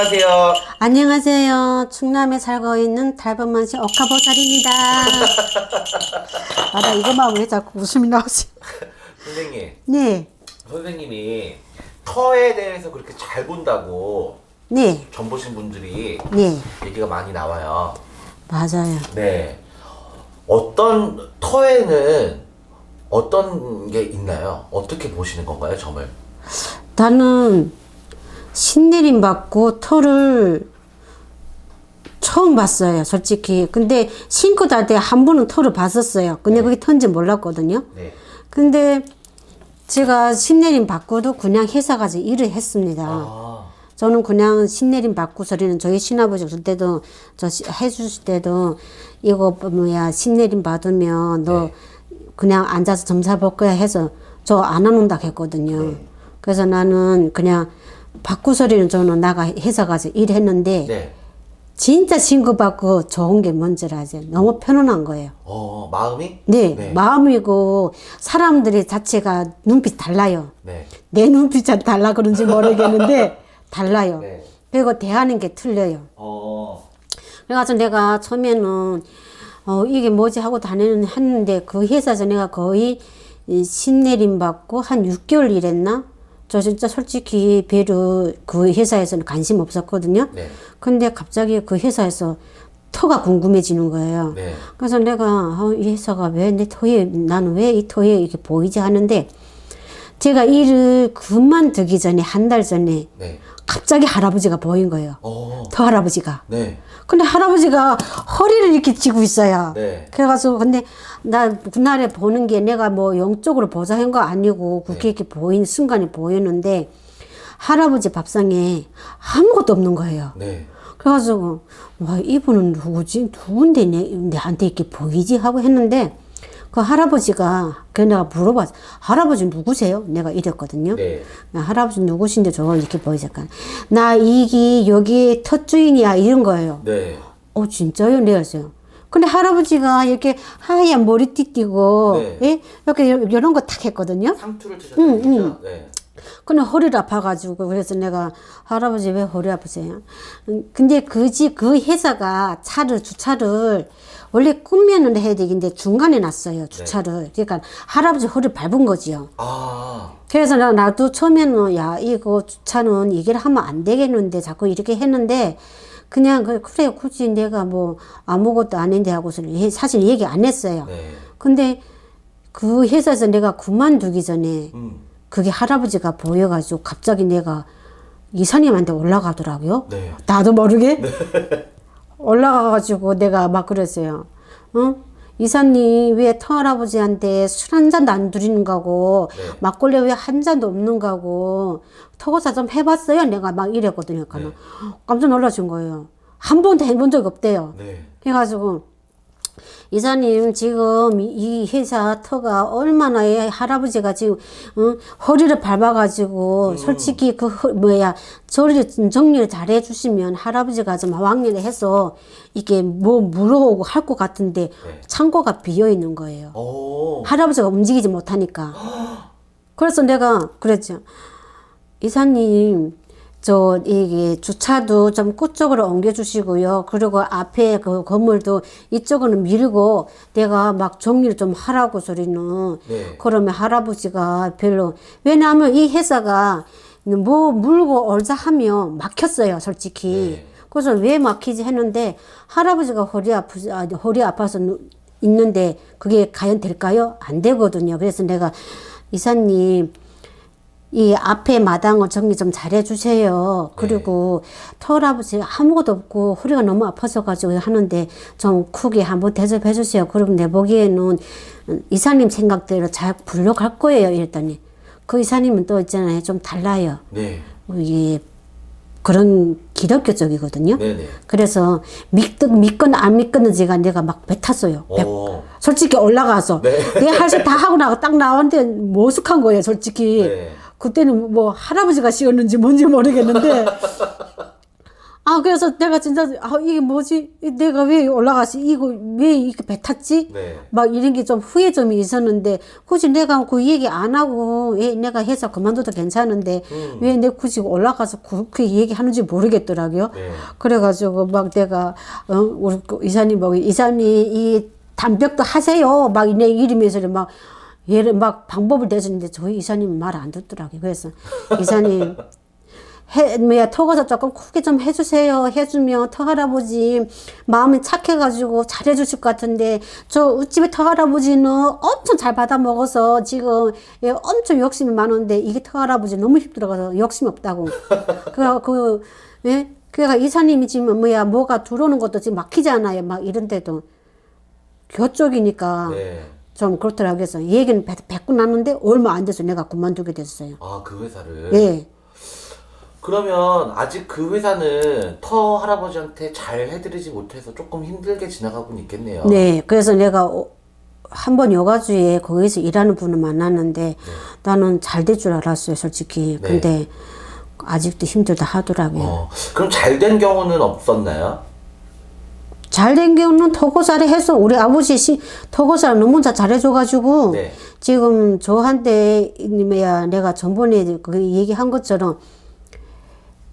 안녕하세요. 안녕하세요. 충남에 살고 있는 달범만시 옥화보살입니다. 아, 나 이거만 왜 자꾸 웃음이 나오지? 선생님, 네, 선생님이 터에 대해서 그렇게 잘 본다고 네, 전 보신 분들이 네, 얘기가 많이 나와요. 맞아요. 네. 어떤 터에는 어떤 게 있나요? 어떻게 보시는 건가요, 점을? 나는 신내림 받고 털을 처음 봤어요, 솔직히. 근데 신고 다닐 때한 번은 털을 봤었어요. 근데 그게 턴지 몰랐거든요. 네. 근데 제가 신내림 받고도 그냥 회사 가서 일을 했습니다. 아, 저는 그냥 신내림 받고 소리는 저희 신아버지 줄 때도 저 시- 해주실 때도 이거 뭐야 신내림 받으면 너 네. 그냥 앉아서 점사 볼 거야 해서 저안 하는다 했거든요. 그래서 나는 그냥 받고 소리는 저는 나가 회사 가서 일했는데 네. 진짜 신고받고 좋은 게 뭔지 아세요? 너무 편안한 거예요. 어, 마음이? 네, 네. 마음이고 사람들이 자체가 눈빛 달라요. 네. 내 눈빛이 달라 그런지 모르겠는데 달라요. 네. 그리고 대하는 게 틀려요. 어, 그래가지고 내가 처음에는 어 이게 뭐지 하고 다니는 했는데 그 회사에서 내가 거의 이 신내림 받고 한 6개월 일했나? 저 진짜 솔직히 별로 그 회사에서는 관심 없었거든요. 네. 근데 갑자기 그 회사에서 터가 궁금해지는 거예요. 네. 그래서 내가 어, 이 회사가 왜 내 터에 나는 왜 이 터에 이렇게 보이지 하는데 제가 일을 그만두기 전에 한 달 전에 네. 갑자기 할아버지가 보인 거예요. 어, 터 할아버지가. 네. 근데 할아버지가 허리를 이렇게 쥐고 있어요. 네. 그래가지고 근데 나 그날에 보는 게 내가 뭐 영적으로 보자한 거 아니고 그렇게 이렇게 보이는 순간이 보였는데 할아버지 밥상에 아무것도 없는 거예요. 네. 그래가지고 와 이분은 누구지 누군데 내, 내한테 이렇게 보이지 하고 했는데 그 할아버지가 그 내가 물어봤어 할아버지 누구세요? 내가 이랬거든요. 네. 나 할아버지 누구신데 저걸 이렇게 보이니까 나 이기 여기 터 주인이야 이런 거예요. 네. 어 진짜요? 네 했어요. 근데 할아버지가 이렇게 하얀 머리띠 띠고 네. 예? 이렇게 이런 거 탁 했거든요. 상투를 치셨다는 얘기죠? 네. 근데 허리를 아파가지고 그래서 내가 할아버지 왜 허리 아프세요? 음, 근데 그집그 회사가 차를 주차를 원래 꾸며는 해야 되는데 중간에 놨어요 주차를. 그러니까 할아버지 허리 밟은 거지요. 아, 그래서 나, 나도 처음에는 야 이거 주차는 얘기를 하면 안 되겠는데 자꾸 이렇게 했는데 그냥 그- 그래 굳이 내가 뭐 아무것도 아닌데 하고서는 해- 사실 얘기 안 했어요. 네. 근데 그 회사에서 내가 그만두기 전에 음, 그게 할아버지가 보여가지고 갑자기 내가 이사님한테 올라가더라고요. 네. 나도 모르게 올라가가지고 내가 막 그랬어요. 어? 이사님 왜 터할아버지한테 술 한 잔도 안 드리는 거고 네. 막걸리 왜 한 잔도 없는 거고 터고사 좀 해봤어요. 내가 막 이랬거든요. 그러니까 깜짝 놀라신 거예요. 한 번도 해본 적 없대요. 네. 해가지고 이사님 지금 이 회사 터가 얼마나 이 할아버지가 지금 어? 허리를 밟아가지고 솔직히 그 허- 뭐야 저리 정리를 잘 해주시면 할아버지가 좀 왕년에 해서 이게 뭐 물어오고 할 것 같은데 네. 창고가 비어 있는 거예요. 오, 할아버지가 움직이지 못하니까. 그래서 내가 그랬죠. 이사님, 저, 이게 주차도 좀 그쪽으로 옮겨주시고요. 그리고 앞에 그 건물도 이쪽으로 밀고 내가 막 정리를 좀 하라고 소리는. 네. 그러면 할아버지가 별로. 왜냐하면 이 회사가 뭐 물고 얼자 하면 막혔어요, 솔직히. 네. 그래서 왜 막히지 했는데 할아버지가 허리 아프지, 아, 허리 아파서 누- 있는데 그게 과연 될까요? 안 되거든요. 그래서 내가 이사님, 이 앞에 마당을 정리 좀 잘해 주세요. 그리고 터할아버지 아무것도 없고 허리가 너무 아파서 가지고 하는데 좀 크게 한번 대접해 주세요. 그럼 내 보기에는 이사님 생각대로 잘 굴러갈 거예요. 이랬더니 그 이사님은 또 있잖아요. 좀 달라요. 네. 이게 그런 기독교적이거든요. 네네. 그래서 믿든 믿건 안 믿건지가 내가 막 뱉었어요. 뱉- 오, 솔직히 올라가서 네. 내가 할수 다 하고 나고 딱 나왔는데 모숙한 거예요, 솔직히. 네. 그때는 뭐 할아버지가 씌웠는지 뭔지 모르겠는데 아 그래서 내가 진짜 아 이게 뭐지 내가 왜 올라가지 이거 왜 이렇게 배 탔지 네. 막 이런 게 좀 후회점이 있었는데 굳이 내가 그 얘기 안 하고 왜 내가 회사 그만둬도 괜찮은데 음. 왜내 굳이 올라가서 그렇게 얘기하는지 모르겠더라고요. 네. 그래가지고 막 내가 어 우리 그 이사님 보고 이사님 이 담벽도 하세요 막 내 이름에서 막 얘를 막 방법을 대주는데 저희 이사님은 말안 듣더라고요. 그래서 이사님 해, 뭐야, 터가서 조금 크게 좀 해주세요. 해주면 터할아버지 마음이 착해가지고 잘해주실 것 같은데, 저 우집에 터할아버지는 엄청 잘 받아 먹어서 지금 예, 엄청 욕심이 많은데, 이게 터할아버지 너무 힘들어가서 욕심이 없다고. 그, 그, 예? 그러니까 이사님이 지금 뭐야, 뭐가 들어오는 것도 지금 막히잖아요. 막 이런데도. 교쪽이니까 네. 좀 그렇더라고요. 그래서 얘기는 뱉- 뱉고 났는데 얼마 안 돼서 내가 그만두게 됐어요. 아, 그 회사를. 예. 그러면 아직 그 회사는 터 할아버지한테 잘 해드리지 못해서 조금 힘들게 지나가고 있겠네요. 네, 그래서 내가 한번 여가주에 거기서 일하는 분을 만났는데 나는 잘 될 줄 알았어요, 솔직히. 네. 근데 아직도 힘들다 하더라고요. 어, 그럼 잘 된 경우는 없었나요? 잘된 경우는 토고사를 해서 우리 아버지 시, 토고사를 너무 다 잘해줘가지고 네. 지금 저한테 뭐야 내가 전번에 그 얘기한 것처럼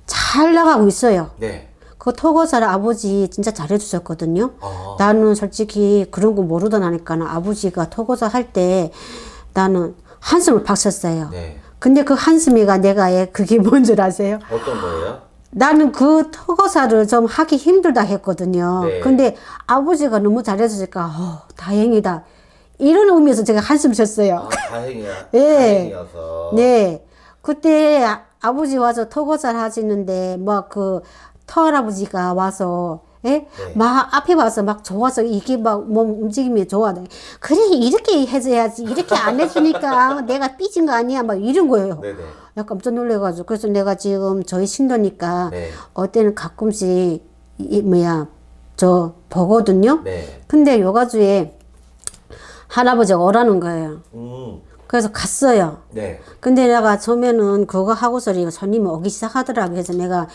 잘 나가고 있어요. 네. 그 토고사를 아버지 진짜 잘해주셨거든요. 어. 나는 솔직히 그런 거 모르던 하니까 아버지가 토고사 할때 나는 한숨을 팍 쉬었어요. 네. 근데 그 한숨이가 내가 애 그게 뭔 줄 아세요? 어떤 거예요? 나는 그 토거사를 좀 하기 힘들다 했거든요. 네. 근데 아버지가 너무 잘해주니까 어, 다행이다. 이런 의미에서 제가 한숨 쉬었어요. 아, 다행이야. 예. 다행이어서. 네. 그때 아, 아버지 와서 토거사를 하시는데 막그 터할아버지가 와서 예? 네. 막 앞에 와서 막 좋아서 이게 막 몸 움직임이 좋아. 그래 이렇게 해줘야지 이렇게 안 해주니까 내가 삐진 거 아니야 막 이런 거예요. 네네. 야 깜짝 놀래가지고 그래서 내가 지금 저희 신도니까 네. 어때는 가끔씩 이, 이 뭐야 저 보거든요. 네. 근데 요가주에 할아버지가 오라는 거예요. 음. 그래서 갔어요. 네. 근데 내가 처음에는 그거 하고서 손님이 오기 시작하더라고. 그래서 내가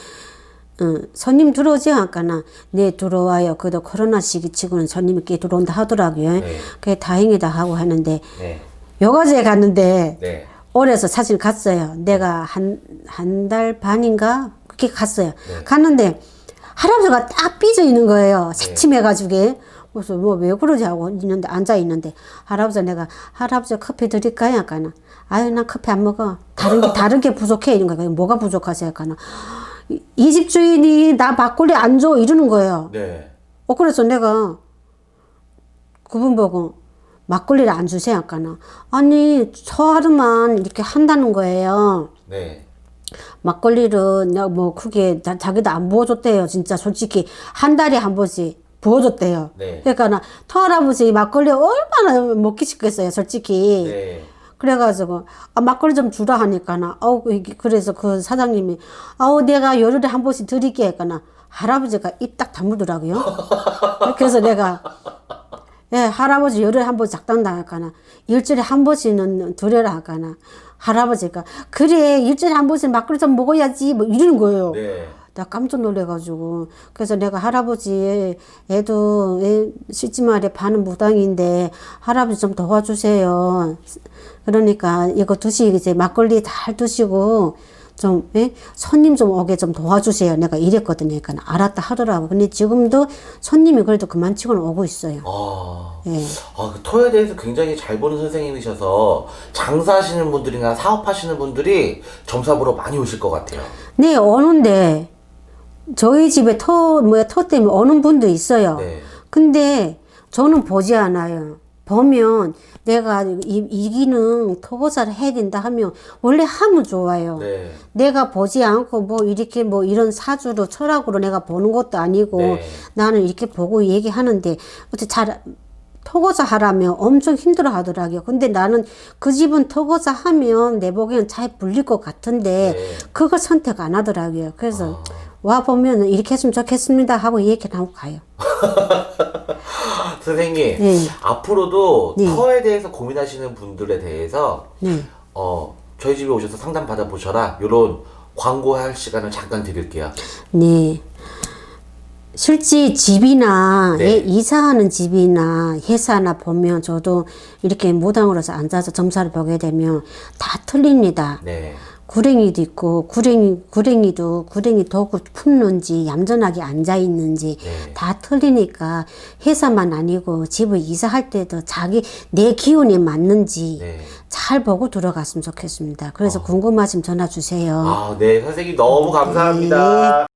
어, 손님 들어오지 않까나 네 들어와요. 그래도 코로나 시기 치고는 손님이 꽤 들어온다 하더라고요. 네. 그게 다행이다 하고 하는데 네. 요가주에 갔는데 네. 올해서 사실 갔어요. 내가 한, 한 달 반인가? 그렇게 갔어요. 네. 갔는데, 할아버지가 딱 삐져 있는 거예요. 새침해가지고. 그래서 뭐 왜 그러지 하고 있는데, 앉아 있는데, 할아버지 내가, 할아버지 커피 드릴까요? 약간은. 아유, 난 커피 안 먹어. 다른 게, 다른 게 부족해. 이런 거예요. 뭐가 부족하세요? 약간은. 이 집 주인이 나 막걸리 안 줘. 이러는 거예요. 네. 어, 그래서 내가 그분 보고 막걸리를 안 주세요, 아까는. 아니, 저 하루만 이렇게 한다는 거예요. 네. 막걸리를 내가 뭐 크게 자, 자기도 안 부어줬대요, 진짜 솔직히. 한 달에 한 번씩 부어줬대요. 네. 그러니까 나 터할아버지 막걸리 얼마나 먹기 싶겠어요, 솔직히. 네. 그래가지고 아 막걸리 좀 주라 하니까나 아우 이게 그래서 그 사장님이 아우 내가 열흘에 한 번씩 드릴게 했거나 할아버지가 입 딱 다물더라고요. 그래서 내가 예 할아버지 열흘에 한 번 작당 나갈까나 일주일에 한 번씩은 드려라 할까나 할아버지가 그래 일주일에 한 번씩 막걸리 좀 먹어야지 뭐 이러는 거예요. 네. 나 깜짝 놀래가지고 그래서 내가 할아버지 애도 애 씻지 말에 반은 무당인데 할아버지 좀 도와주세요. 그러니까 이거 드시 이제 막걸리 잘 드시고 좀 예? 손님 좀 오게 좀 도와주세요. 내가 이랬거든요. 그러니까 알았다 하더라고. 근데 지금도 손님이 그래도 그만치고는 오고 있어요. 아. 예. 아, 그 토에 대해서 굉장히 잘 보는 선생님이셔서 장사하시는 분들이나 사업하시는 분들이 점사 보러 많이 오실 것 같아요. 네 오는데 저희 집에 터 뭐야 터 때문에 오는 분도 있어요. 네. 근데 저는 보지 않아요. 보면 내가 이, 이 기능 토고사를 해야 된다 하면 원래 하면 좋아요. 네. 내가 보지 않고 뭐 이렇게 뭐 이런 사주로 철학으로 내가 보는 것도 아니고 네. 나는 이렇게 보고 얘기하는데 어떻게 잘 토거사 하라면 엄청 힘들어 하더라고요. 근데 나는 그 집은 토거사 하면 내 보기엔 잘 불릴 것 같은데 네. 그걸 선택 안 하더라고요. 그래서 와 보면 이렇게 했으면 좋겠습니다 하고 얘기 하고 가요. 선생님, 네. 앞으로도 네. 터에 대해서 고민하시는 분들에 대해서 네. 어, 저희 집에 오셔서 상담 받아보셔라. 요런 광고할 시간을 잠깐 드릴게요. 네. 실제 집이나 네. 예, 이사하는 집이나 회사나 보면 저도 이렇게 무당으로서 앉아서 점사를 보게 되면 다 틀립니다. 네. 구랭이도 있고 구랭이 구랭이도 구랭이 도구 품는지 얌전하게 앉아 있는지 네. 다 틀리니까 회사만 아니고 집을 이사할 때도 자기 내 기운에 맞는지 네. 잘 보고 들어갔으면 좋겠습니다. 그래서 궁금하시면 전화 주세요. 아, 네. 선생님 너무 감사합니다.